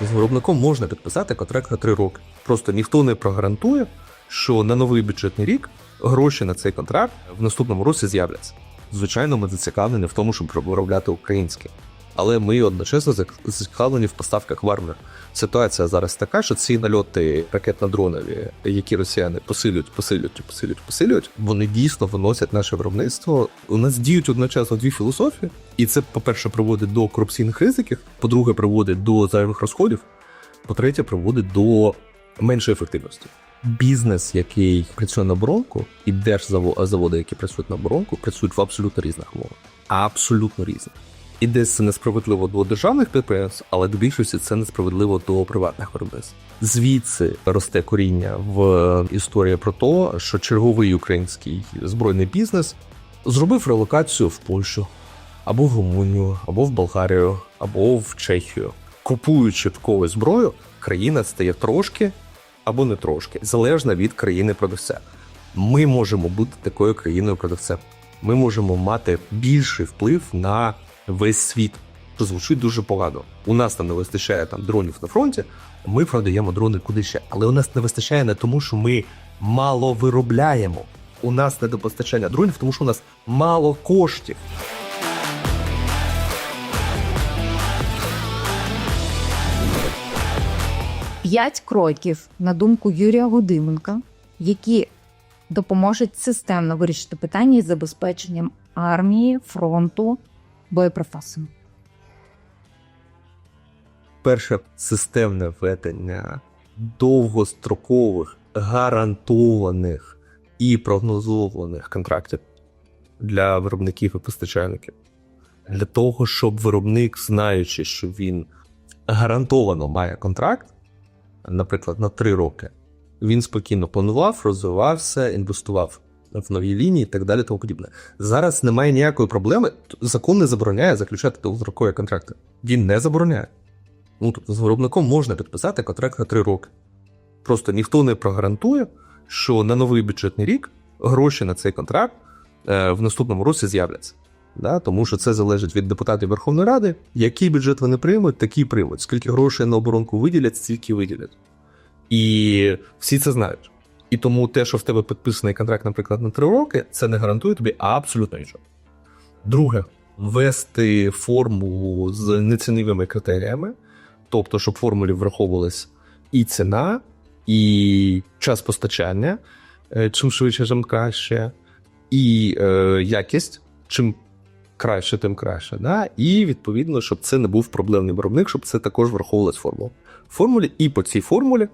З виробником можна підписати контракт на 3 роки. Просто ніхто не прогарантує, що на новий бюджетний рік гроші на цей контракт в наступному році з'являться. Звичайно, ми зацікавлені в тому, щоб виробляти українське. Але ми одночасно зацікавлені в поставках Вармер. Ситуація зараз така, що ці нальоти ракетно-дронові, які росіяни посилюють, посилюють, посилюють, посилюють, вони дійсно виносять наше виробництво. У нас діють одночасно дві філософії, і це, по-перше, приводить до корупційних ризиків, по-друге, приводить до зайвих розходів, по-третє, приводить до меншої ефективності. Бізнес, який працює на оборонку, і держзаводи, які працюють на оборонку, працюють в абсолютно різних умовах. Абсолютно різних. І десь це несправедливо до державних підприємств, але до більшості це несправедливо до приватних виробництв. Звідси росте коріння в історії про те, що черговий український збройний бізнес зробив релокацію в Польщу, або в Румунію, або в Болгарію, або в Чехію. Купуючи таку зброю, країна стає трошки або не трошки, залежно від країни продавця. Ми можемо бути такою країною продавцем. Ми можемо мати більший вплив на весь світ. Що звучить дуже погано. У нас там не вистачає там дронів на фронті. Ми продаємо дрони куди ще, але у нас не вистачає не тому, що ми мало виробляємо. У нас недопостачання дронів, тому що у нас мало коштів. П'ять кроків, на думку Юрія Гудименка, які допоможуть системно вирішити питання із забезпеченням армії, фронту, боєприпасами. Перше системне ведення довгострокових, гарантованих і прогнозованих контрактів для виробників і постачальників. Для того, щоб виробник, знаючи, що він гарантовано має контракт, наприклад, на три роки, він спокійно планував, розвивався, інвестував в нові лінії і так далі. Тому подібне. Зараз немає ніякої проблеми. Закон не забороняє заключати довгострокові контракти. Він не забороняє. Ну, тобто з виробником можна підписати контракт на 3 роки. Просто ніхто не прогарантує, що на новий бюджетний рік гроші на цей контракт е, в наступному році з'являться. Да? Тому що це залежить від депутатів Верховної Ради. Який бюджет вони приймуть, такі приймуть. Скільки грошей на оборонку виділять, стільки виділять. І всі це знають. І тому те, що в тебе підписаний контракт, наприклад, на 3 роки, це не гарантує тобі абсолютно нічого. Друге, ввести форму з нецінивими критеріями, тобто, щоб в формулі враховувалась і ціна, і час постачання, е, чим швидше, тим краще, і е, якість, чим краще, тим краще. Да? І відповідно, щоб це не був проблемний виробник, щоб це також враховувалось в формулу. В формулі і по цій формулі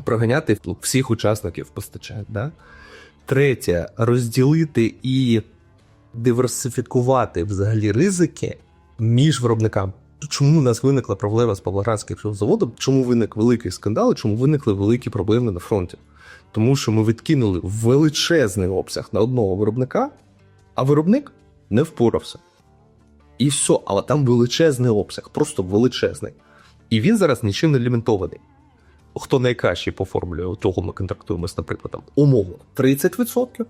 проганяти всіх учасників постачання. Да? Третє, розділити і диверсифікувати взагалі ризики між виробниками. Чому у нас виникла проблема з Павлоградським заводом? Чому виник великий скандал? Чому виникли великі проблеми на фронті? Тому що ми відкинули величезний обсяг на одного виробника, а виробник не впорався. І все, але там величезний обсяг, просто величезний. І він зараз нічим не лімітований. Хто найкращий по формулі, у того ми контрактуємося, наприклад, там, умовно 30%,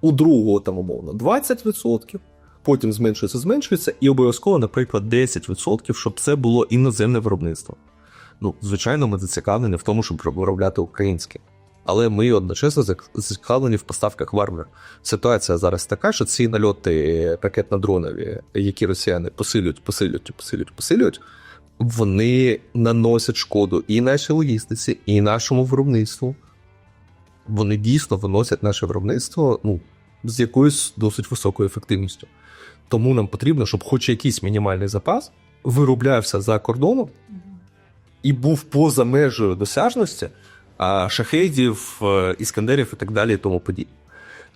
у другого там умовно 20%, потім зменшується, зменшується, і обов'язково, наприклад, 10%, щоб це було іноземне виробництво. Ну, звичайно, ми зацікавлені в тому, щоб виробляти українське. Але ми одночасно зацікавлені в поставках Вармер. Ситуація зараз така, що ці нальоти ракетно-дронові, які росіяни посилюють, посилюють, посилюють, посилюють, вони наносять шкоду і нашій логістиці, і нашому виробництву. Вони дійсно виносять наше виробництво ну, з якоюсь досить високою ефективністю. Тому нам потрібно, щоб хоч якийсь мінімальний запас вироблявся за кордоном і був поза межею досяжності а, шахедів, е, іскандерів і так далі, і тому подібне.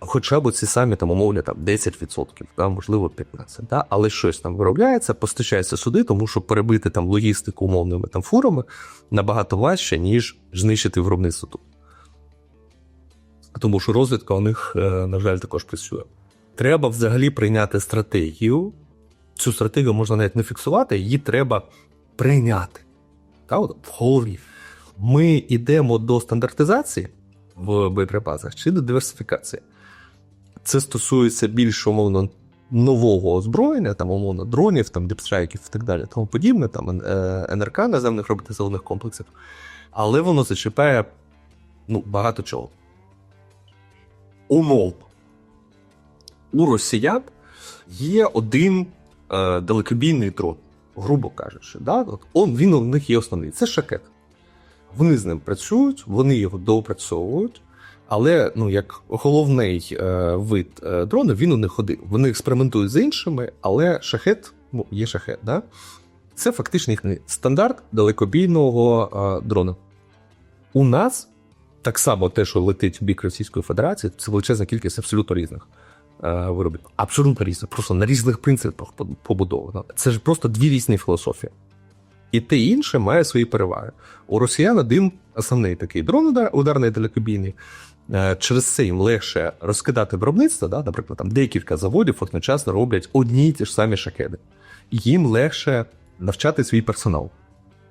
Хоча б ці самі там умовні там 10%, там, можливо, 15%. Да? Але щось там виробляється, постачається сюди, тому що перебити там логістику умовними там фурами набагато важче, ніж знищити виробництво тут. Тому що розвідка у них, е, на жаль, також працює. Треба взагалі прийняти стратегію. Цю стратегію можна навіть не фіксувати, її треба прийняти. Та, от, в голові. Ми йдемо до стандартизації в боєприпасах чи до диверсифікації. Це стосується більш умовно нового озброєння, там, умовно, дронів, там, дипстрайків і так далі, тому подібне, там е, НРК наземних роботизованих комплексів. Але воно зачіпає ну, багато чого. Умов. У росіян є один е, далекобійний дрон, грубо кажучи. Да? От он, він у них є основний. Це шакет. Вони з ним працюють, вони його доопрацьовують. Але ну, як головний е, вид е, дрону, він у них один. Вони експериментують з іншими, але шахет ну, є шахет. Да? Це фактично їхній стандарт далекобійного е, дрона. У нас так само те, що летить в бік Російської Федерації, це величезна кількість абсолютно різних е, виробів. Абсолютно різних, просто на різних принципах побудовано. Це ж просто дві різні філософії. І те інше має свої переваги. У росіян один основний такий дрон удар- ударний далекобійний. Е, Через це їм легше розкидати виробництво, да? наприклад, там декілька заводів одночасно роблять одні й ті ж самі шахеди. І Їм легше навчати свій персонал,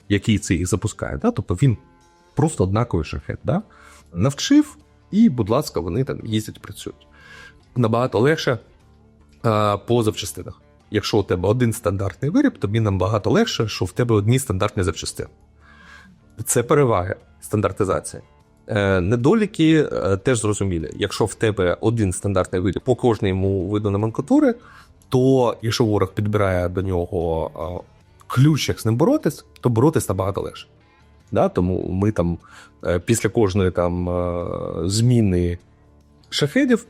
який це їх запускає. Да? Тобто він просто однаковий шахет. Да? Навчив, і, будь ласка, вони там їздять, працюють. Набагато легше е, по запчастинах. Якщо у тебе один стандартний виріб, тобі набагато легше, що в тебе одні стандартні запчастини. Це переваги стандартизації. Е, Недоліки е, теж зрозумілі. Якщо в тебе один стандартний виріб по кожному виду номенклатури, то якщо ворог підбирає до нього е, ключ, як з ним боротись, то боротись набагато легше. Да? Тому ми там після кожної там зміни шахедів,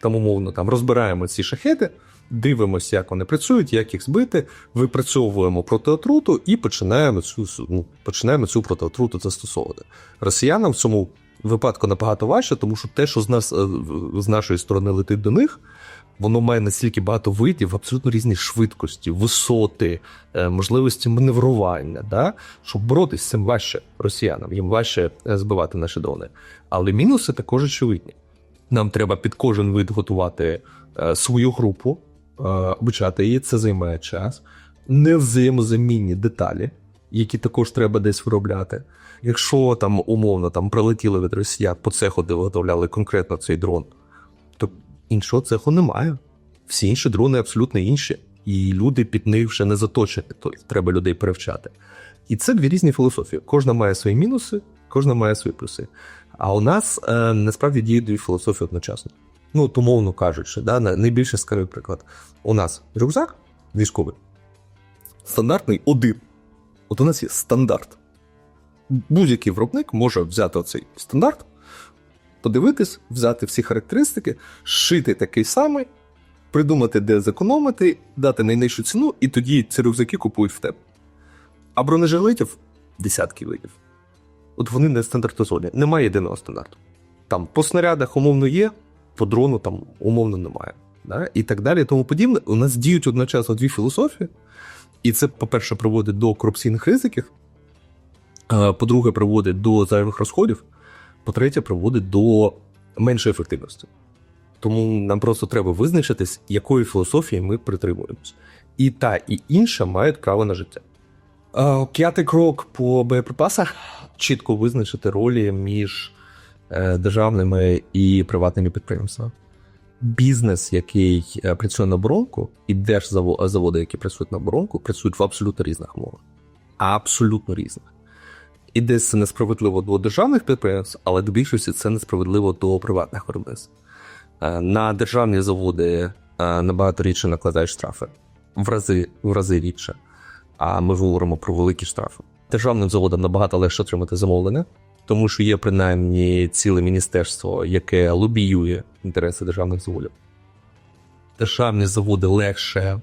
там умовно там розбираємо ці шахеди, дивимося, як вони працюють, як їх збити, випрацьовуємо протиотруту і починаємо цю ну, починаємо цю протиотруту застосовувати. Росіянам в цьому випадку набагато важче, тому що те, що з нас е, з нашої сторони летить до них. Воно має настільки багато видів, абсолютно різні швидкості, висоти, е, можливості маневрування. Да? Щоб боротися з цим важче росіянам, їм важче е, збивати наші дрони. Але мінуси також очевидні. Нам треба під кожен вид готувати свою групу, обучати її, це займає час, невзаємозамінні деталі, які також треба десь виробляти. Якщо там умовно там прилетіли від росіян по цеху, де виготовляли конкретно цей дрон, то іншого цеху немає. Всі інші дрони абсолютно інші, і люди під них вже не заточені, тобто треба людей перевчати. І це дві різні філософії. Кожна має свої мінуси, кожна має свої плюси. А у нас е, насправді діють дві філософії одночасно. Ну, от умовно кажучи, да, на- найбільш яскравий приклад. У нас рюкзак військовий, стандартний один. От у нас є стандарт. Будь-який виробник може взяти оцей стандарт, подивитись, взяти всі характеристики, зшити такий самий, придумати, де зекономити, дати найнижчу ціну, і тоді ці рюкзаки купують в тебе. А бронежилетів десятки видів. От вони не стандартизовані, немає єдиного стандарту. Там по снарядах умовно є, по дрону там умовно немає. Да? І так далі, і тому подібне. У нас діють одночасно дві філософії, і це, по-перше, приводить до корупційних ризиків, по-друге, приводить до зайвих розходів, по-третє, приводить до меншої ефективності. Тому нам просто треба визначитись, якої філософії ми притримуємось. І та, і інша мають право на життя. П'ятий крок по боєприпасах чітко визначити ролі між е, державними і приватними підприємствами. Бізнес, який е, працює на оборонку, і держзаводи, які працюють на оборонку, працюють в абсолютно різних умовах. Абсолютно різних. І десь це несправедливо до державних підприємств, але до більшості це несправедливо до приватних виробництв. Е, На державні заводи е, набагато рідше накладають штрафи в рази, в рази рідше. А ми говоримо про великі штрафи. Державним заводам набагато легше отримати замовлення, тому що є принаймні ціле міністерство, яке лобіює інтереси державних заводів. Державні заводи легше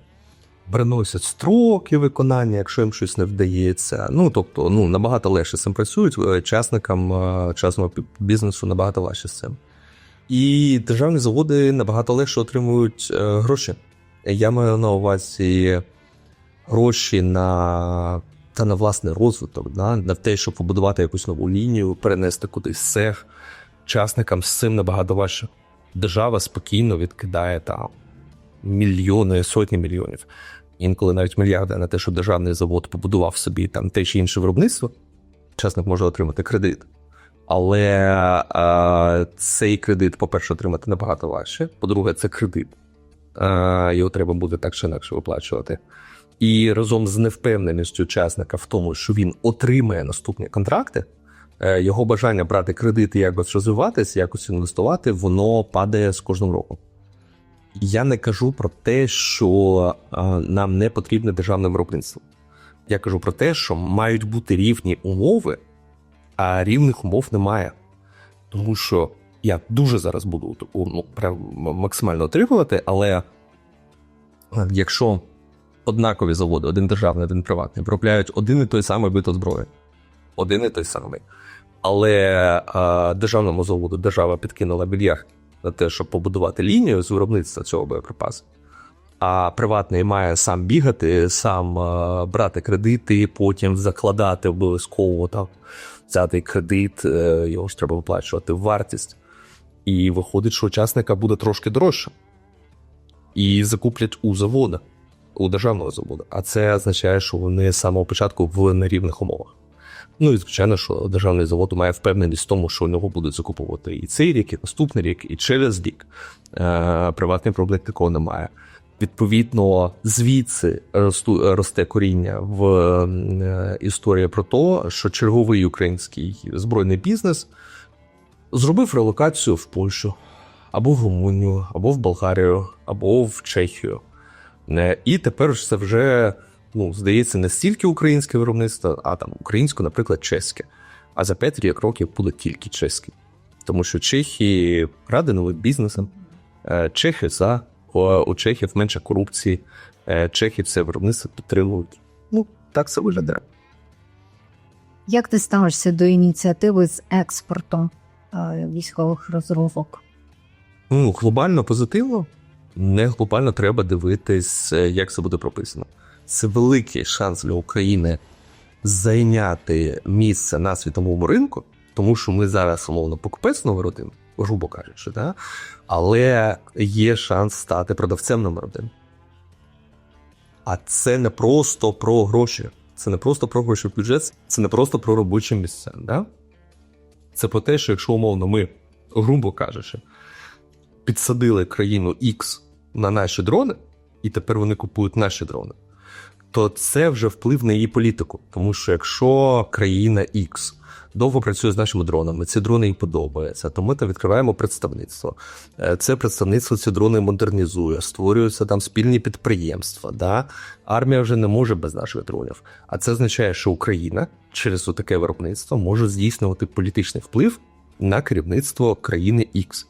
переносять строки виконання, якщо їм щось не вдається. Ну тобто, ну набагато легше цим працюють. е, Частникам е, частного бізнесу набагато важче з цим. І державні заводи набагато легше отримують е, гроші. Я маю на увазі гроші на та на власний розвиток, да? на те, щоб побудувати якусь нову лінію, перенести кудись цех. Частникам з цим набагато важче. Держава спокійно відкидає там мільйони, сотні мільйонів, інколи навіть мільярди на те, щоб державний завод побудував собі там те чи інше виробництво. Частник може отримати кредит. Але е, цей кредит, по-перше, отримати набагато важче. По-друге, це кредит. е, його треба буде так чи інакше виплачувати. І разом з невпевненістю учасника в тому, що він отримає наступні контракти, е, його бажання брати кредити, якось розвиватися, якось інвестувати, воно падає з кожним роком. Я не кажу про те, що е, нам не потрібне державне виробництво. Я кажу про те, що мають бути рівні умови, а рівних умов немає. Тому що я дуже зараз буду ну, максимально отримувати, але е, якщо однакові заводи, один державний, один приватний, виробляють один і той самий вид озброєнь, один і той самий. Але е, державному заводу держава підкинула мільярд на те, щоб побудувати лінію з виробництва цього боєприпасу. А приватний має сам бігати, сам е, брати кредити, потім закладати обов'язково там взяти кредит, е, його ж треба виплачувати в вартість. І виходить, що учасника буде трошки дорожче. І закуплять у завода, у державного заводу. А це означає, що вони з самого початку в нерівних умовах. Ну і звичайно, що державний завод має впевненість в тому, що у нього будуть закуповувати і цей рік, і наступний рік, і через рік. Е, приватний проблем такого немає. Відповідно, звідси росте коріння в е, історії про те, що черговий український збройний бізнес зробив релокацію в Польщу, або в Румунію, або в Болгарію, або в Чехію. Е, І тепер ж це вже ну, здається не стільки українське виробництво, а там українське, наприклад, чеське. А за 5 років буде тільки чеське. Тому що Чехії ради новим бізнесом, е, Чехи за, у Чехів менше корупції, е, Чехи це виробництво підтримують. Ну, так це виглядає. Як ти ставишся до ініціативи з експорту е, військових розробок? Ну, глобально позитивно, не глобально треба дивитись, е, як це буде прописано. Це великий шанс для України зайняти місце на світовому ринку, тому що ми зараз умовно покупець номер один, грубо кажучи, да? але є шанс стати продавцем номер один. А це не просто про гроші. Це не просто про гроші в бюджет, це не просто про робочі місця. Да? Це про те, що якщо умовно ми, грубо кажучи, підсадили країну X на наші дрони, і тепер вони купують наші дрони, то це вже вплив на її політику. Тому що якщо країна X довго працює з нашими дронами, ці дрони їй подобаються, то ми там відкриваємо представництво. Е, Це представництво ці дрони модернізує, створюються там спільні підприємства. Да? Армія вже не може без наших дронів. А це означає, що Україна через таке виробництво може здійснювати політичний вплив на керівництво країни X.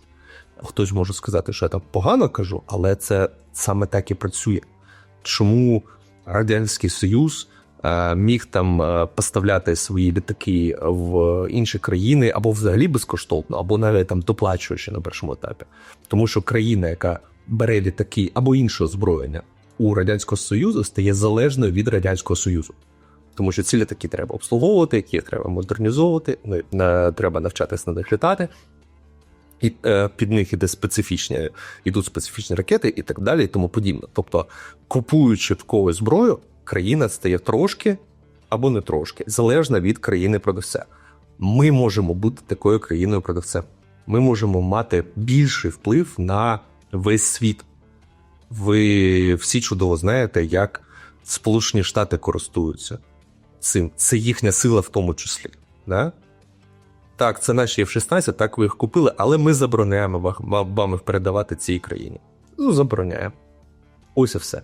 Хтось може сказати, що я там погано кажу, але це саме так і працює. Чому Радянський Союз е, міг там е, поставляти свої літаки в інші країни або взагалі безкоштовно, або навіть там доплачуючи на першому етапі? Тому що країна, яка бере літаки або інше озброєння у Радянського Союзу, стає залежною від Радянського Союзу. Тому що ці літаки треба обслуговувати, їх треба модернізовувати, ну, е, треба навчатися на них літати. І е, під них іде специфічні, ідуть специфічні ракети і так далі, і тому подібне. Тобто, купуючи таку зброю, країна стає трошки або не трошки, залежна від країни продавця. Ми можемо бути такою країною продавцем. Ми можемо мати більший вплив на весь світ. Ви всі чудово знаєте, як Сполучені Штати користуються цим. Це їхня сила в тому числі. Да? Так, це наші F-16, так ви їх купили, але ми забороняємо ва- вам їх передавати цій країні. Ну, забороняємо. Ось і все.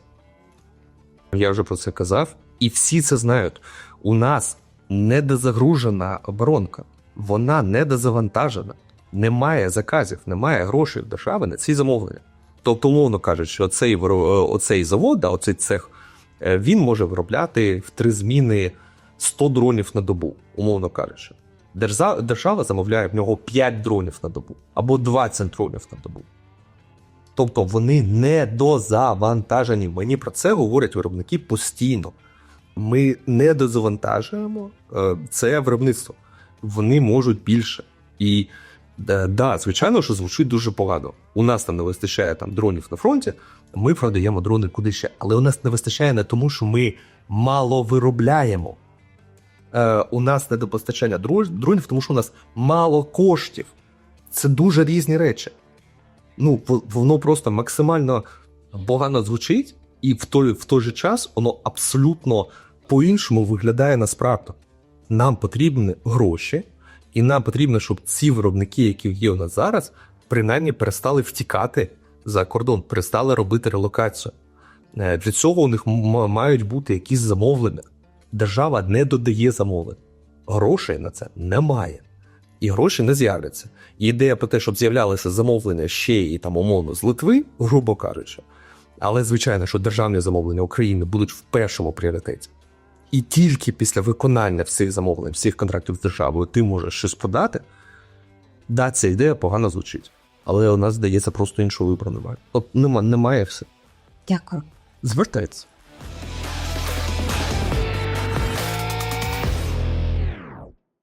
Я вже про це казав, і всі це знають. У нас недозагружена оборонка, вона недозавантажена, немає заказів, немає грошей держави на ці замовлення. Тобто, умовно кажучи, що оцей, виро- оцей завод, оцей цех, е, він може виробляти в три зміни 100 дронів на добу, умовно кажучи. Держа- Держава замовляє в нього 5 дронів на добу або 20 дронів на добу. Тобто вони не дозавантажені. Мені про це говорять виробники постійно. Ми не дозавантажуємо е, це виробництво. Вони можуть більше. І да, да, звичайно, що звучить дуже погано. У нас там не вистачає там дронів на фронті. Ми продаємо дрони куди ще, але у нас не вистачає не тому, що ми мало виробляємо. Е, у нас недопостачання дронів, тому що у нас мало коштів. Це дуже різні речі. Ну, воно просто максимально погано звучить, і в той, в той же час воно абсолютно по-іншому виглядає насправді. Нам потрібні гроші, і нам потрібно, щоб ці виробники, які є у нас зараз, принаймні перестали втікати за кордон, перестали робити релокацію. Е, Для цього у них мають бути якісь замовлення. Держава не додає замовлень. Грошей на це немає. І гроші не з'являться. І ідея про те, щоб з'являлися замовлення ще і там умовно з Литви, грубо кажучи. Але звичайно, що державні замовлення України будуть в першому пріоритеті. І тільки після виконання всіх замовлень, всіх контрактів з державою, ти можеш щось подати. Да, ця ідея погано звучить. Але у нас здається просто іншого вибору немає. От нема, немає все. Дякую. Звертається.